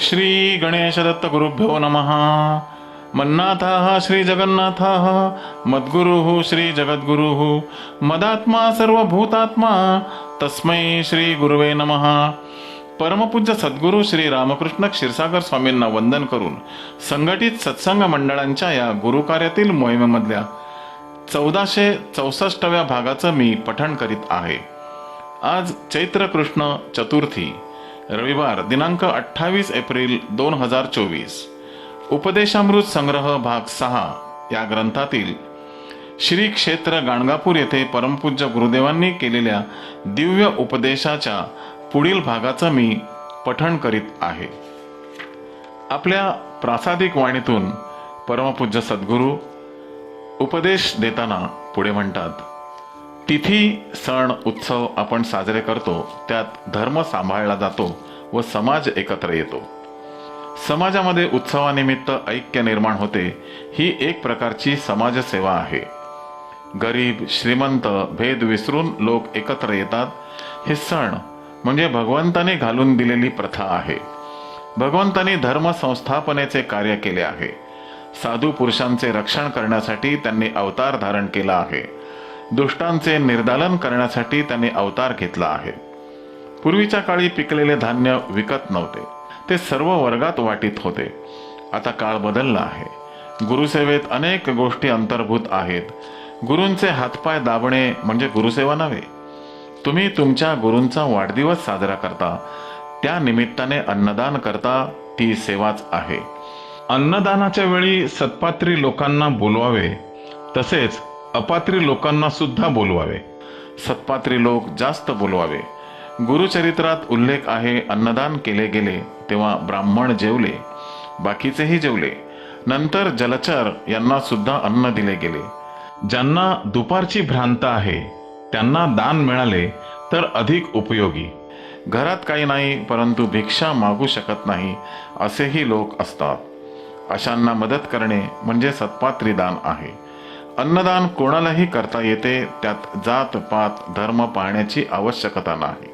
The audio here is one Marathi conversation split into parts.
श्री गणेशदत्त गुरुभ्यो नमः। मन्नाथः श्री जगन्नाथः मद्गुरुः श्री जगद्गुरुः मदात्मा सर्वभूतात्मा तस्मै श्री गुरुवे नमः। परमपूज्य सद्गुरू श्री रामकृष्ण क्षीरसागर स्वामींना वंदन करून संघटित सत्संग मंडळांच्या या गुरुकार्यातील मोहिमेमधल्या चौदाशे चौसष्टव्या भागाचं मी पठण करीत आहे. आज चैत्र कृष्ण चतुर्थी. रविवार दिनांक अठ्ठावीस एप्रिल दोन हजार चोवीस. उपदेशामृत संग्रह भाग सहा या ग्रंथातील श्री क्षेत्र गाणगापूर येथे परमपूज्य गुरुदेवांनी केलेल्या दिव्य उपदेशाच्या पुढील भागाचं मी पठण करीत आहे. आपल्या प्रासादिक वाणीतून परमपूज्य सद्गुरू उपदेश देताना पुढे म्हणतात तिथी सण उत्सव आपण साजरे करतो त्यात धर्म सांभाळला जातो व समाज एकत्र येतो. समाजामध्ये उत्सवानिमित्त ऐक्य निर्माण होते ही एक प्रकारची समाजसेवा आहे. गरीब श्रीमंत भेद विसरून लोक एकत्र येतात हे सण म्हणजे भगवंताने घालून दिलेली प्रथा आहे. भगवंताने धर्म संस्थापनेचे कार्य केले आहे. साधू पुरुषांचे रक्षण करण्यासाठी त्यांनी अवतार धारण केला आहे. दुष्टांचे निर्दालन करण्यासाठी त्यांनी अवतार घेतला आहे. पूर्वीच्या काळी पिकलेले धान्य विकत नव्हते. ते सर्व वर्गात वाटीत होते. आता काळ बदलला आहे. गुरुसेवेत अनेक गोष्टी अंतर्भूत आहेत. गुरूंचे हातपाय दाबणे म्हणजे गुरुसेवा नव्हे. तुम्ही तुमच्या गुरूंचा वाढदिवस साजरा करता. त्या निमित्ताने अन्नदान करता ती सेवाच आहे. अन्नदानाच्या वेळी सत्पात्री लोकांना बोलवावे. तसेच अपात्री लोकांना सुद्धा बोलवावे. सत्पात्री लोक जास्त बोलवावे. गुरुचरित्रात उल्लेख आहे अन्नदान केले गेले तेव्हा ब्राह्मण जेवले बाकीचेही जेवले. नंतर जलचर यांना सुद्धा अन्न दिले गेले. ज्यांना दुपारची भ्रांत आहे त्यांना दान मिळाले तर अधिक उपयोगी. घरात काही नाही परंतु भिक्षा मागू शकत नाही असेही लोक असतात. अशांना मदत करणे म्हणजे सत्पात्री दान आहे. अन्नदान कोणालाही करता येते त्यात जात पात धर्म पाहण्याची आवश्यकता नाही.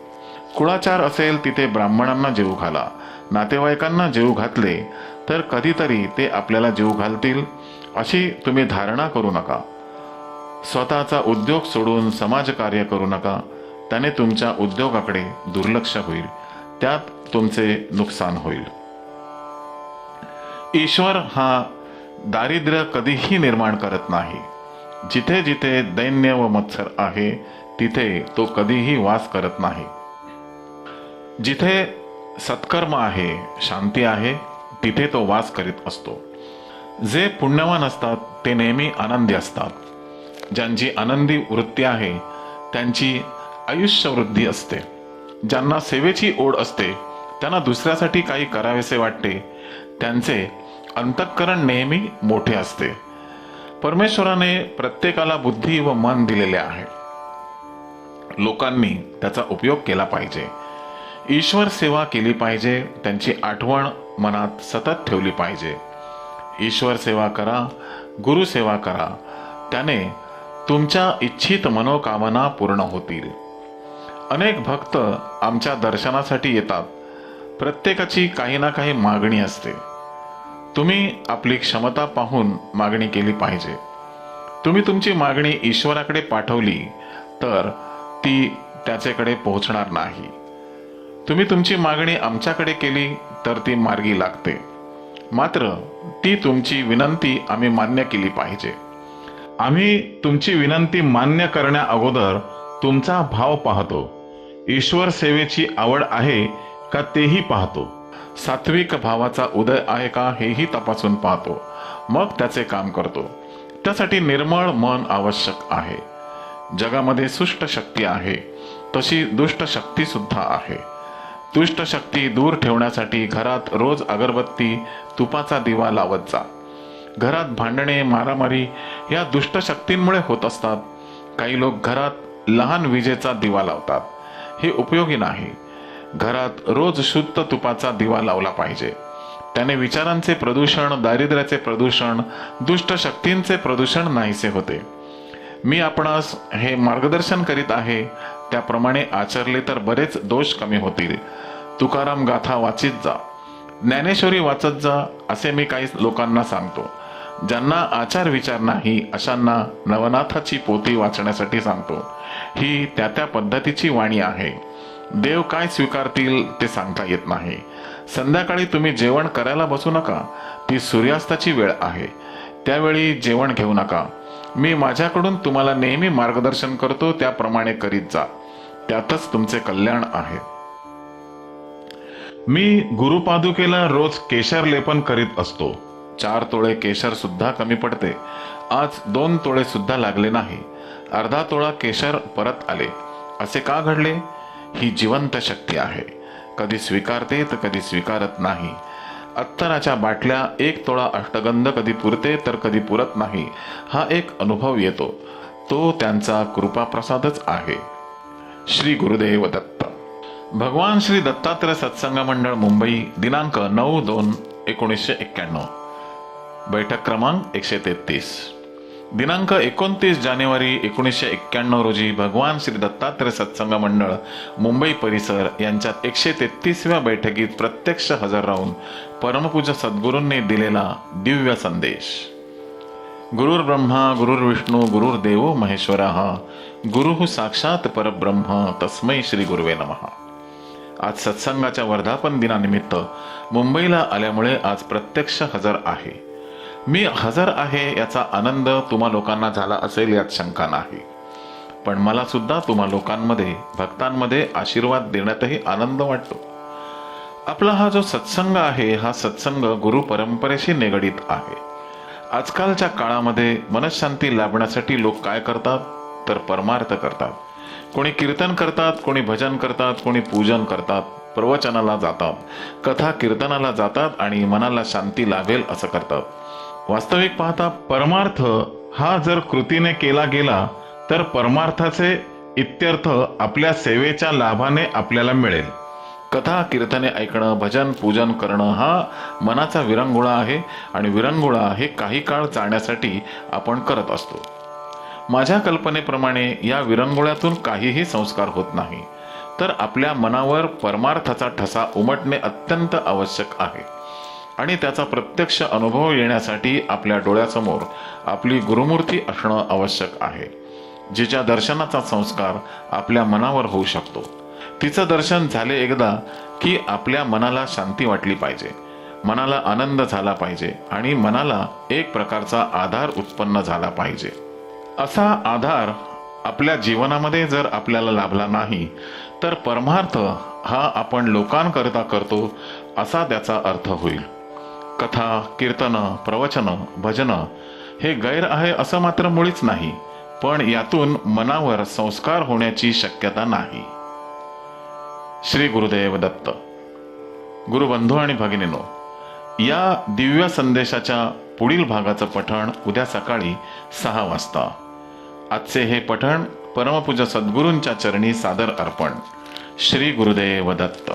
कुळाचार असेल तिथे ब्राह्मणांना जीव घाला. नातेवाईकांना जीव घातले तर कधीतरी ते आपल्याला जीव घालतील अशी तुम्ही धारणा करू नका. स्वतःचा उद्योग सोडून समाजकार्य करू नका. त्याने तुमच्या उद्योगाकडे दुर्लक्ष होईल. त्यात तुमचे नुकसान होईल. ईश्वर हा दारिद्र्य कधीही निर्माण करत नाही. जिथे जिथे दैन्य व मत्सर आहे तिथे तो कधीही वास करत नाही. जिथे सत्कर्म आहे शांती आहे तिथे तो वास करीत असतो. जे पुण्यवान असतात ते नेहमी आनंदी असतात. ज्यांची आनंदी वृत्ती आहे त्यांची आयुष्य वृद्धी असते. ज्यांना सेवेची ओढ असते त्यांना दुसऱ्यासाठी काही करावेसे वाटते त्यांचे अंतःकरण नेहमी मोठे असते. परमेश्वराने प्रत्येकाला बुद्धी व मन दिलेले आहे. लोकांनी त्याचा उपयोग केला पाहिजे. ईश्वर सेवा केली पाहिजे त्यांची आठवण मनात सतत ठेवली पाहिजे. ईश्वर सेवा करा गुरु सेवा करा त्याने तुमच्या इच्छित मनोकामना पूर्ण होतील. अनेक भक्त आमच्या दर्शनासाठी येतात. प्रत्येकाची काही ना काही मागणी असते. तुम्ही आपली क्षमता पाहून मागणी केली पाहिजे. तुम्ही तुमची मागणी ईश्वराकडे पाठवली तर ती त्याच्याकडे पोहोचणार नाही. तुम्ही तुमची मागणी आमच्याकडे केली तर ती मार्गी लागते. मात्र ती तुमची विनंती आम्ही मान्य केली पाहिजे. आम्ही तुमची विनंती मान्य करण्या अगोदर तुमचा भाव पाहतो. ईश्वर सेवेची आवड आहे का तेही पाहतो. सात्विक भावाचा उदय आहे का हेही तपासून पाहतो. मग त्याचे काम करतो. त्यासाठी निर्मळ मन आवश्यक आहे. जगामध्ये सुष्ट शक्ती आहे. तशी दुष्ट शक्ती सुद्धा आहे. दुष्ट शक्ती दूर ठेवण्यासाठी घरात रोज अगरबत्ती तुपाचा दिवा लावत जा. घरात भांडणे मारामारी या दुष्ट शक्तींमुळे होत असतात. काही लोक घरात लहान विजेचा दिवा लावतात. हे उपयोगी नाही. घरात रोज शुद्ध तुपाचा दिवा लावला पाहिजे. त्याने विचारांचे प्रदूषण दारिद्र्याचे प्रदूषण दुष्ट शक्तींचे प्रदूषण नाहीसे होते. मी आपणास हे मार्गदर्शन करीत आहे. त्याप्रमाणे आचरले तर बरेच दोष कमी होतील. तुकाराम गाथा वाचित जा. ज्ञानेश्वरी वाचत जा असे मी काही लोकांना सांगतो. ज्यांना आचार विचार नाही अशांना नवनाथाची पोथी वाचण्यासाठी सांगतो. ही त्या त्या पद्धतीची वाणी आहे. देव काय स्वीकारतील ते सांगता येत नाही. संध्याकाळी तुम्ही जेवण करायला बसू नका. ती सूर्यास्ताची वेळ आहे. त्यावेळी जेवण घेऊ नका. मी माझ्याकडून तुम्हाला नेहमी मार्गदर्शन करतो त्याप्रमाणे करीत जा. त्यातच तुमचे कल्याण आहे. मी गुरुपादुकेला रोज केशर लेपन करीत असतो. चार तोळे केशर सुद्धा कमी पडते. आज दोन तोळे सुद्धा लागले नाही. अर्धा तोळा केशर परत आले. असे का घडले? ही जिवंत शक्ती आहे. कधी स्वीकारते तर कधी स्वीकारत नाही. अत्तराच्या बाटल्या एक तोळा अष्टगंध कधी पुरते तर कधी पुरत नाही. हा एक अनुभव येतो. तो त्यांचा कृपाप्रसादच आहे. श्री गुरुदेव दत्त. भगवान श्री दत्तात्रय सत्संग मंडळ मुंबई दिनांक नऊ दोन एकोणीसशे एक्क्याण्णव. बैठक क्रमांक एकशे तेहतीस. दिनांक एकोणतीस जानेवारी एकोणीसशे एक्क्याण्णव रोजी भगवान श्री दत्तात्रय सत्संग मंडळ मुंबई परिसर यांच्यात एकशे तेहतीसव्या बैठकीत प्रत्यक्ष हजर राहून परमपूज्य सद्गुरूंनी दिलेला दिव्य संदेश. गुरुर ब्रह्मा गुरुर्विष्णू गुरुर्देव महेश्वरा गुरु साक्षात परब्रह्म तस्मै श्री गुरुवे नमः. आज सत्संगाच्या वर्धापन दिनानिमित्त मुंबईला आल्यामुळे आज प्रत्यक्ष हजर आहे. मी हजर आहे याचा आनंद तुम्हा लोकांना झाला असेल यात शंका नाही. पण मला सुद्धा तुम्हा लोकांमध्ये भक्तांमध्ये आशीर्वाद देण्यातही आनंद वाटतो. आपला हा जो सत्संग आहे हा सत्संग गुरु परंपरेशी निगडीत आहे. आजकालच्या काळामध्ये मनशांती लाभण्यासाठी लोक काय करतात? तर परमार्थ करतात. कोणी कीर्तन करतात कोणी भजन करतात कोणी पूजन करतात प्रवचनाला जातात कथा कीर्तनाला जातात आणि मनाला शांती लाभेल असं करतात. वास्तविक पाहता परमार्थ हा जर कृतीने केला गेला तर परमार्थाचे इत्यर्थ आपल्या सेवेच्या लाभाने आपल्याला मिळेल. कथा कीर्तने ऐकणं भजन पूजन करणं हा मनाचा विरंगुळा आहे आणि विरंगुळा हे काही काळ जाण्यासाठी आपण करत असतो. माझ्या कल्पनेप्रमाणे या विरंगुळ्यातून काहीही संस्कार होत नाही तर आपल्या मनावर परमार्थाचा ठसा उमटणे अत्यंत आवश्यक आहे. आणि त्याचा प्रत्यक्ष अनुभव येण्यासाठी आपल्या डोळ्यासमोर आपली गुरुमूर्ती असणं आवश्यक आहे. जिच्या दर्शनाचा संस्कार आपल्या मनावर होऊ शकतो. तिचं दर्शन झाले एकदा की आपल्या मनाला शांती वाटली पाहिजे. मनाला आनंद झाला पाहिजे आणि मनाला एक प्रकारचा आधार उत्पन्न झाला पाहिजे. असा आधार आपल्या जीवनामध्ये जर आपल्याला लाभला नाही तर परमार्थ हा आपण लोकांकरिता करतो असा त्याचा अर्थ होईल. कथा कीर्तन प्रवचन भजन हे गैर आहे असं मात्र मुळीच नाही पण यातून मनावर संस्कार होण्याची शक्यता नाही. श्री गुरुदेव दत्त गुरुबंधू आणि भगिनीनो या दिव्य संदेशाच्या पुढील भागाचं पठण उद्या सकाळी सहा वाजता. आजचे हे पठण परमपूज सद्गुरूंच्या चरणी सादर अर्पण. श्री गुरुदेव दत्त.